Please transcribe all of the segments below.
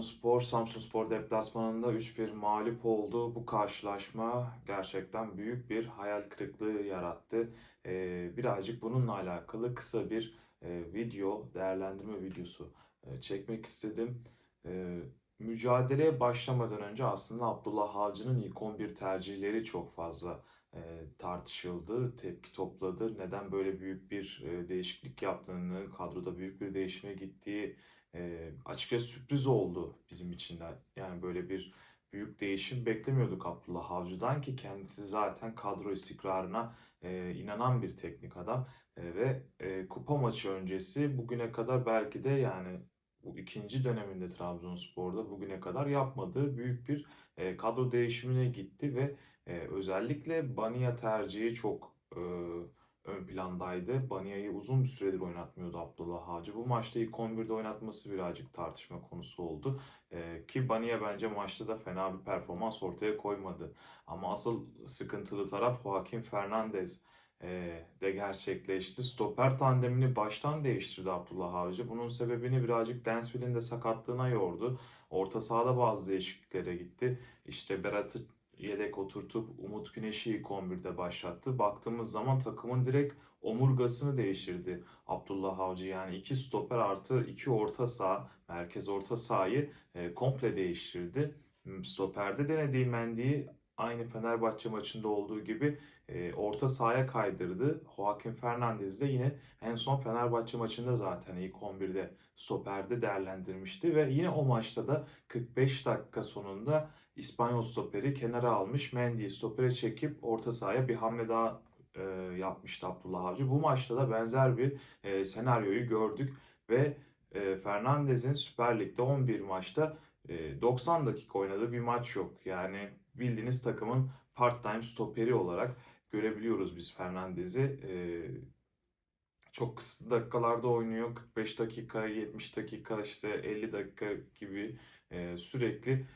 Trabzonspor, Samsunspor deplasmanında 3-1 mağlup oldu. Bu karşılaşma gerçekten büyük bir hayal kırıklığı yarattı. Ee, birazcık bununla alakalı kısa bir e, video, değerlendirme videosu e, çekmek istedim. Ee, mücadeleye başlamadan önce aslında Abdullah Avcı'nın ilk 11 tercihleri çok fazla e, tartışıldı, tepki topladı. Neden böyle büyük bir değişiklik yaptığını, kadroda büyük bir değişime gittiği e, açıkçası sürpriz oldu bizim için de. Yani böyle bir büyük değişim beklemiyorduk Abdullah Avcı'dan ki kendisi zaten kadro istikrarına e, inanan bir teknik adam. E, ve e, kupa maçı öncesi bugüne kadar belki de yani bu ikinci döneminde Trabzonspor'da bugüne kadar yapmadığı büyük bir e, kadro değişimine gitti ve e, özellikle Bania tercihi çok e, ön plandaydı. Bania'yı uzun bir süredir oynatmıyordu Abdullah Avcı. Bu maçta ilk 11'de oynatması birazcık tartışma konusu oldu. E, ki Bania bence maçta da fena bir performans ortaya koymadı. Ama asıl sıkıntılı taraf Joaquin Fernandez e, de gerçekleşti. Stoper tandemini baştan değiştirdi Abdullah Avcı. Bunun sebebini birazcık Dansville'in de sakatlığına yordu. Orta sahada bazı değişikliklere gitti. İşte Berat'ı yedek oturtup Umut Güneş'i ilk 11'de başlattı. Baktığımız zaman takımın direkt omurgasını değiştirdi Abdullah Avcı. Yani iki stoper artı iki orta saha, merkez orta sahayı e, komple değiştirdi. Stoperde denediği Mendy'yi aynı Fenerbahçe maçında olduğu gibi e, orta sahaya kaydırdı. Joaquin Fernandez de yine en son Fenerbahçe maçında zaten ilk 11'de stoperde değerlendirmişti ve yine o maçta da 45 dakika sonunda İspanyol stoperi kenara almış. Mendy'yi stopere çekip orta sahaya bir hamle daha e, yapmıştı Abdullah Avcı. Bu maçta da benzer bir e, senaryoyu gördük ve e, Fernandez'in Süper Lig'de 11 maçta e, 90 dakika oynadığı bir maç yok. Yani bildiğiniz takımın part-time stoperi olarak görebiliyoruz biz Fernandez'i. E, çok kısıtlı dakikalarda oynuyor. 45 dakika, 70 dakika, işte 50 dakika gibi e, sürekli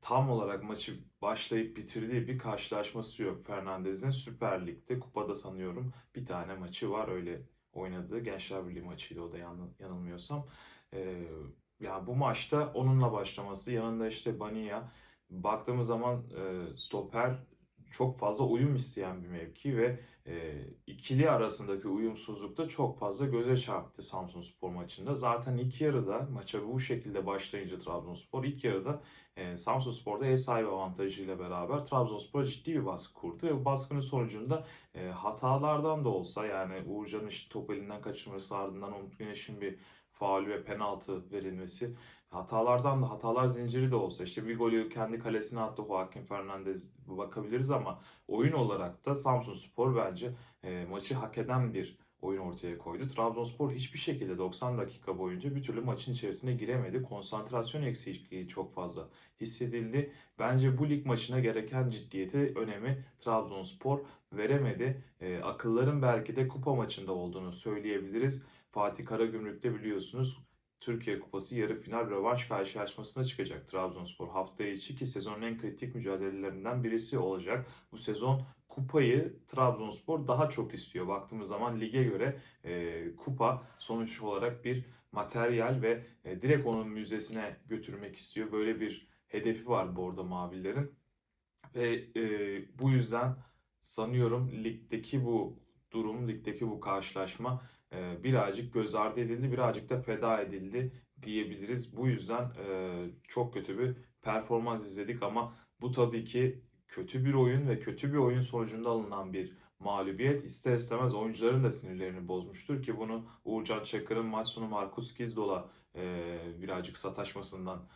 tam olarak maçı başlayıp bitirdiği bir karşılaşması yok Fernandez'in. Süper Lig'de, kupada sanıyorum bir tane maçı var öyle oynadığı. Gençler Birliği maçıydı o da yan- yanılmıyorsam. Ee, ya bu maçta onunla başlaması, yanında işte Bania. Baktığımız zaman e, stoper çok fazla uyum isteyen bir mevki ve e, ikili arasındaki uyumsuzluk da çok fazla göze çarptı Samsunspor maçında. Zaten ilk yarıda maça bu şekilde başlayınca Trabzonspor ilk yarıda e, Samsunspor'da ev sahibi avantajıyla beraber Trabzonspor'a ciddi bir baskı kurdu. Ve bu baskının sonucunda e, hatalardan da olsa yani Uğurcan'ın işte top elinden kaçırması ardından Umut Güneş'in bir faul ve penaltı verilmesi hatalardan da hatalar zinciri de olsa işte bir golü kendi kalesine attı Joaquin Fernandez bakabiliriz ama oyun olarak da Samsunspor bence e, maçı hak eden bir oyun ortaya koydu. Trabzonspor hiçbir şekilde 90 dakika boyunca bir türlü maçın içerisine giremedi. Konsantrasyon eksikliği çok fazla hissedildi. Bence bu lig maçına gereken ciddiyeti, önemi Trabzonspor veremedi. E, akılların belki de kupa maçında olduğunu söyleyebiliriz. Fatih Karagümrük'te biliyorsunuz Türkiye Kupası yarı final rövanş karşılaşmasına çıkacak Trabzonspor hafta içi ki sezonun en kritik mücadelelerinden birisi olacak. Bu sezon kupayı Trabzonspor daha çok istiyor. Baktığımız zaman lige göre e, kupa sonuç olarak bir materyal ve e, direkt onun müzesine götürmek istiyor. Böyle bir hedefi var Bordo Mavilerin. Ve e, bu yüzden sanıyorum ligdeki bu durum, ligdeki bu karşılaşma e, birazcık göz ardı edildi, birazcık da feda edildi diyebiliriz. Bu yüzden e, çok kötü bir performans izledik ama bu tabii ki kötü bir oyun ve kötü bir oyun sonucunda alınan bir mağlubiyet ister istemez oyuncuların da sinirlerini bozmuştur ki bunu Uğurcan Çakır'ın maç sonu Markus Gizdol'a e, birazcık sataşmasından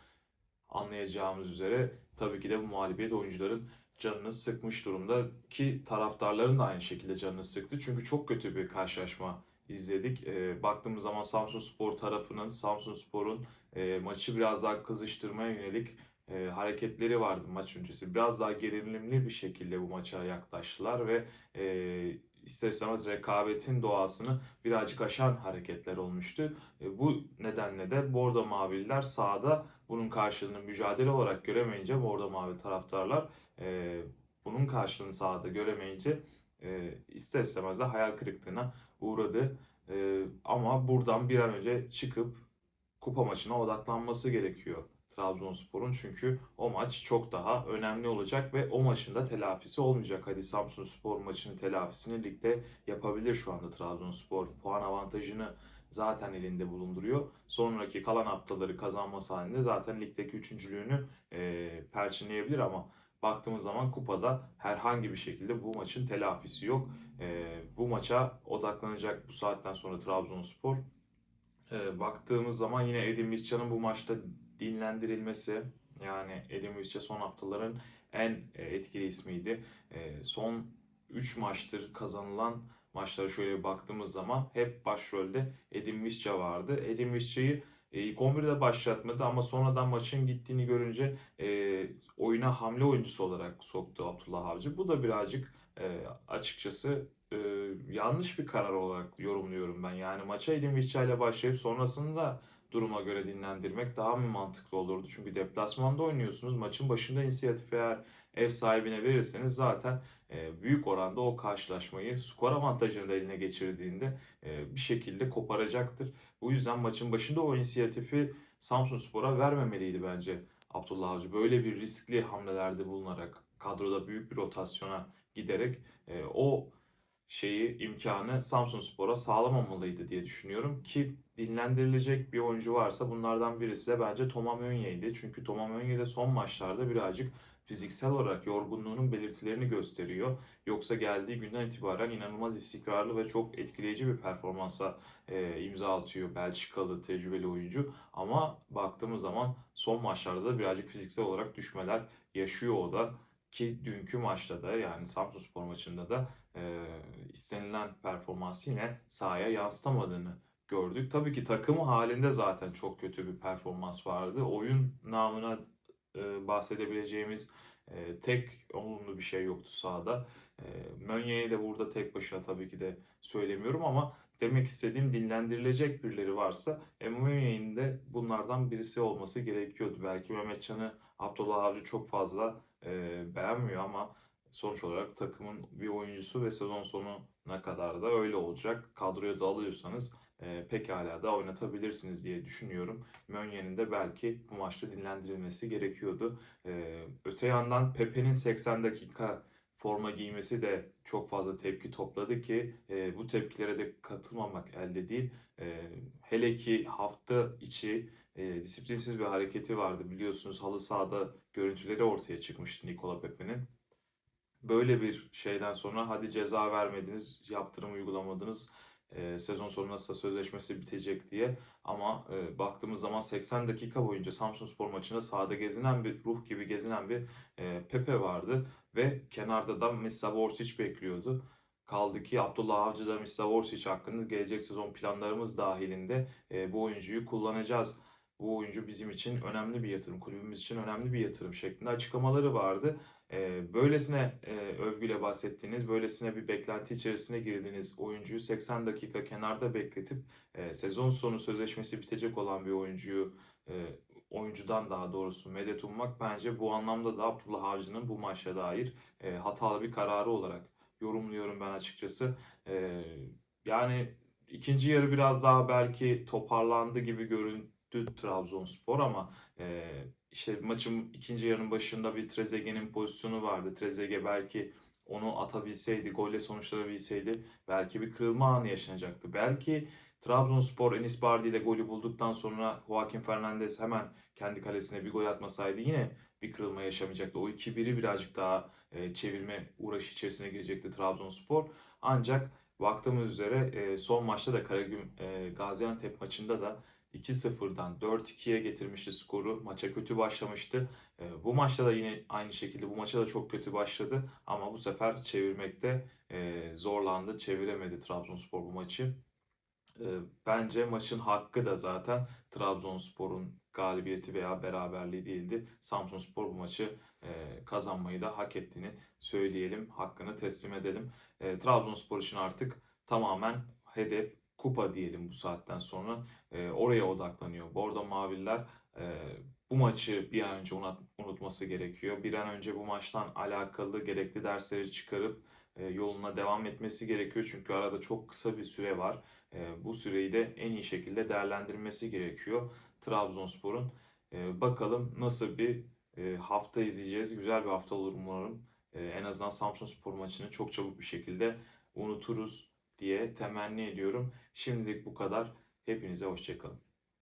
anlayacağımız üzere tabii ki de bu mağlubiyet oyuncuların canını sıkmış durumda ki taraftarların da aynı şekilde canını sıktı. Çünkü çok kötü bir karşılaşma izledik. E, baktığımız zaman Samsunspor tarafının, Samsunspor'un e, maçı biraz daha kızıştırmaya yönelik e, hareketleri vardı maç öncesi. Biraz daha gerilimli bir şekilde bu maça yaklaştılar ve e, ister istemez rekabetin doğasını birazcık aşan hareketler olmuştu. E, bu nedenle de Bordo Mavililer sahada bunun karşılığını mücadele olarak göremeyince Bordo Mavi taraftarlar e, bunun karşılığını sahada göremeyince e, ister istemez de hayal kırıklığına uğradı. E, ama buradan bir an önce çıkıp kupa maçına odaklanması gerekiyor Trabzonspor'un. Çünkü o maç çok daha önemli olacak ve o maçın da telafisi olmayacak. Hadi Samsunspor maçının telafisini ligde yapabilir şu anda Trabzonspor. Puan avantajını zaten elinde bulunduruyor. Sonraki kalan haftaları kazanması halinde zaten ligdeki üçüncülüğünü e, perçinleyebilir ama baktığımız zaman kupada herhangi bir şekilde bu maçın telafisi yok. E, bu maça odaklanacak bu saatten sonra Trabzonspor. E, baktığımız zaman yine Edin Visca'nın bu maçta dinlendirilmesi yani Edin Visca son haftaların en e, etkili ismiydi. E, son 3 maçtır kazanılan maçlara şöyle baktığımız zaman hep başrolde Edin Visca vardı. Edin Visca'yı ilk 11'de başlatmadı ama sonradan maçın gittiğini görünce e, oyuna hamle oyuncusu olarak soktu Abdullah Avcı. Bu da birazcık e, açıkçası e, yanlış bir karar olarak yorumluyorum ben. Yani maça Edin Visca ile başlayıp sonrasında duruma göre dinlendirmek daha mı mantıklı olurdu? Çünkü deplasmanda oynuyorsunuz. Maçın başında inisiyatif eğer ev sahibine verirseniz zaten e, büyük oranda o karşılaşmayı skor avantajını da eline geçirdiğinde e, bir şekilde koparacaktır. Bu yüzden maçın başında o inisiyatifi Samsunspor'a vermemeliydi bence Abdullah Avcı. Böyle bir riskli hamlelerde bulunarak kadroda büyük bir rotasyona giderek e, o şeyi imkanı Samsunspor'a sağlamamalıydı diye düşünüyorum ki dinlendirilecek bir oyuncu varsa bunlardan birisi de bence Thomas Meunier'di. Çünkü Thomas Meunier de son maçlarda birazcık fiziksel olarak yorgunluğunun belirtilerini gösteriyor. Yoksa geldiği günden itibaren inanılmaz istikrarlı ve çok etkileyici bir performansa e, imza atıyor Belçikalı tecrübeli oyuncu. Ama baktığımız zaman son maçlarda da birazcık fiziksel olarak düşmeler yaşıyor o da. Ki dünkü maçta da yani Samsunspor maçında da e, istenilen performansı yine sahaya yansıtamadığını gördük. Tabii ki takımı halinde zaten çok kötü bir performans vardı. Oyun namına bahsedebileceğimiz e, tek olumlu bir şey yoktu sahada. E, Mönye'yi de burada tek başına tabii ki de söylemiyorum ama demek istediğim dinlendirilecek birileri varsa e, Mönye'nin de bunlardan birisi olması gerekiyordu. Belki Mehmetcan'ı Abdullah Avcı çok fazla e, beğenmiyor ama sonuç olarak takımın bir oyuncusu ve sezon sonuna kadar da öyle olacak. Kadroya da alıyorsanız e, pekala da oynatabilirsiniz diye düşünüyorum. Mönye'nin de belki bu maçta dinlendirilmesi gerekiyordu. E, öte yandan Pepe'nin 80 dakika forma giymesi de çok fazla tepki topladı ki e, bu tepkilere de katılmamak elde değil. E, hele ki hafta içi e, disiplinsiz bir hareketi vardı biliyorsunuz halı sahada görüntüleri ortaya çıkmıştı Nikola Pepe'nin. Böyle bir şeyden sonra hadi ceza vermediniz, yaptırım uygulamadınız, e, sezon sonu nasılsa sözleşmesi bitecek diye. Ama e, baktığımız zaman 80 dakika boyunca Samsunspor maçında sahada gezinen bir ruh gibi gezinen bir e, Pepe vardı ve kenarda da Misa Vorsic bekliyordu. Kaldı ki Abdullah Avcı da Misa Vorsic hakkında gelecek sezon planlarımız dahilinde e, bu oyuncuyu kullanacağız. Bu oyuncu bizim için önemli bir yatırım, kulübümüz için önemli bir yatırım şeklinde açıklamaları vardı. E, böylesine e, övgüyle bahsettiğiniz, böylesine bir beklenti içerisine girdiğiniz oyuncuyu 80 dakika kenarda bekletip e, sezon sonu sözleşmesi bitecek olan bir oyuncuyu e, oyuncudan daha doğrusu medet ummak bence bu anlamda da Abdullah Avcı'nın bu maça dair hatalı bir kararı olarak yorumluyorum ben açıkçası. Yani ikinci yarı biraz daha belki toparlandı gibi göründü Trabzonspor ama e, işte maçın ikinci yarının başında bir Trezeguet'in pozisyonu vardı. Trezeguet belki onu atabilseydi, golle sonuçlanabilseydi belki bir kırılma anı yaşanacaktı. Belki Trabzonspor Enis Bardi ile golü bulduktan sonra Joaquin Fernandez hemen kendi kalesine bir gol atmasaydı yine bir kırılma yaşamayacaktı. O 2-1'i birazcık daha e, çevirme uğraşı içerisine girecekti Trabzonspor. Ancak baktığımız üzere e, son maçta da Karagüm e, Gaziantep maçında da 2-0'dan 4-2'ye getirmişti skoru. Maça kötü başlamıştı. E, bu maçta da yine aynı şekilde bu maça da çok kötü başladı. Ama bu sefer çevirmekte e, zorlandı. Çeviremedi Trabzonspor bu maçı. E, bence maçın hakkı da zaten Trabzonspor'un galibiyeti veya beraberliği değildi. Samsunspor bu maçı e, kazanmayı da hak ettiğini söyleyelim. Hakkını teslim edelim. E, Trabzonspor için artık tamamen hedef kupa diyelim bu saatten sonra. E, oraya odaklanıyor. Bordo Maviller e, bu maçı bir an önce unut, unutması gerekiyor. Bir an önce bu maçtan alakalı gerekli dersleri çıkarıp e, yoluna devam etmesi gerekiyor. Çünkü arada çok kısa bir süre var. E, bu süreyi de en iyi şekilde değerlendirmesi gerekiyor Trabzonspor'un. Eee, bakalım nasıl bir eee, hafta izleyeceğiz. Güzel bir hafta olur umarım. Eee, en azından Samsunspor maçını çok çabuk bir şekilde unuturuz diye temenni ediyorum. Şimdilik bu kadar. Hepinize hoşça kalın.